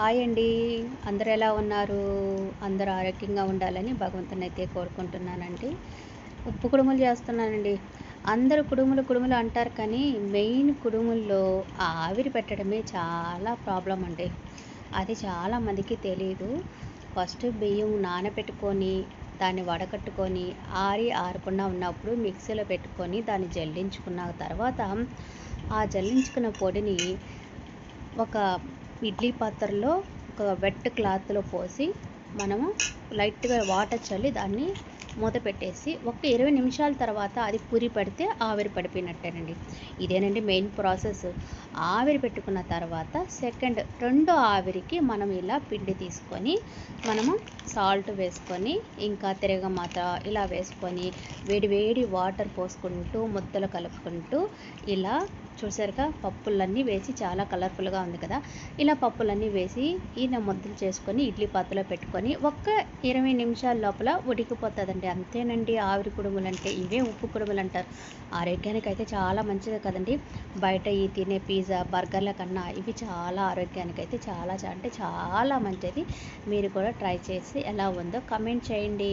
Hi అండి. అందరు ఎలా ఉన్నారు? అందరూ ఆరోగ్యంగా ఉండాలని భగవంతుని అయితే కోరుకుంటున్నానండి. ఉప్పు కుడుములు చేస్తున్నానండి. అందరూ కుడుములు కుడుములు అంటారు కానీ మెయిన్ కుడుముల్లో ఆవిరి పెట్టడమే చాలా ప్రాబ్లం అండి. అది చాలామందికి తెలియదు ఫస్ట్ బియ్యం నానబెట్టుకొని దాన్ని వడకట్టుకొని ఆరి ఆరకుండా ఉన్నప్పుడు మిక్సీలో పెట్టుకొని దాన్ని జల్లించుకున్న తర్వాత ఆ జల్లించుకున్న పొడిని ఒక ఇడ్లీ పాత్రలో ఒక వెట్ క్లాత్లో పోసి మనము లైట్గా వాటర్ చల్లి దాన్ని మూత పెట్టేసి ఒక ఇరవై నిమిషాల తర్వాత అది పూరి పడితే ఆవిరి పడిపోయినట్టేనండి. ఇదేనండి మెయిన్ ప్రాసెస్. ఆవిరి పెట్టుకున్న తర్వాత సెకండ్ రెండో ఆవిరికి మనం ఇలా పిండి తీసుకొని మనము సాల్ట్ వేసుకొని ఇంకా తిరగమాత ఇలా వేసుకొని వేడివేడి వాటర్ పోసుకుంటూ ముద్దలు కలుపుకుంటూ ఇలా చూసారుగా పప్పులన్నీ వేసి చాలా కలర్ఫుల్గా ఉంది కదా. ఇలా పప్పులన్నీ వేసి ఈయన ముద్దలు చేసుకొని ఇడ్లీ పాత్రలో పెట్టుకొని ఒక్క ఇరవై నిమిషాల లోపల ఉడికిపోతుందండి. అంతేనండి ఆవిరి కుడుములు అంటే ఇవే ఉప్పు కుడుములు అంటారు ఆరోగ్యానికి అయితే చాలా మంచిది కదండి. బయట ఈ తినే పిజ్జా బర్గర్ల కన్నా ఇవి చాలా ఆరోగ్యానికి అయితే చాలా అంటే చాలా మంచిది. మీరు కూడా ట్రై చేసి ఎలా ఉందో కమెంట్ చేయండి.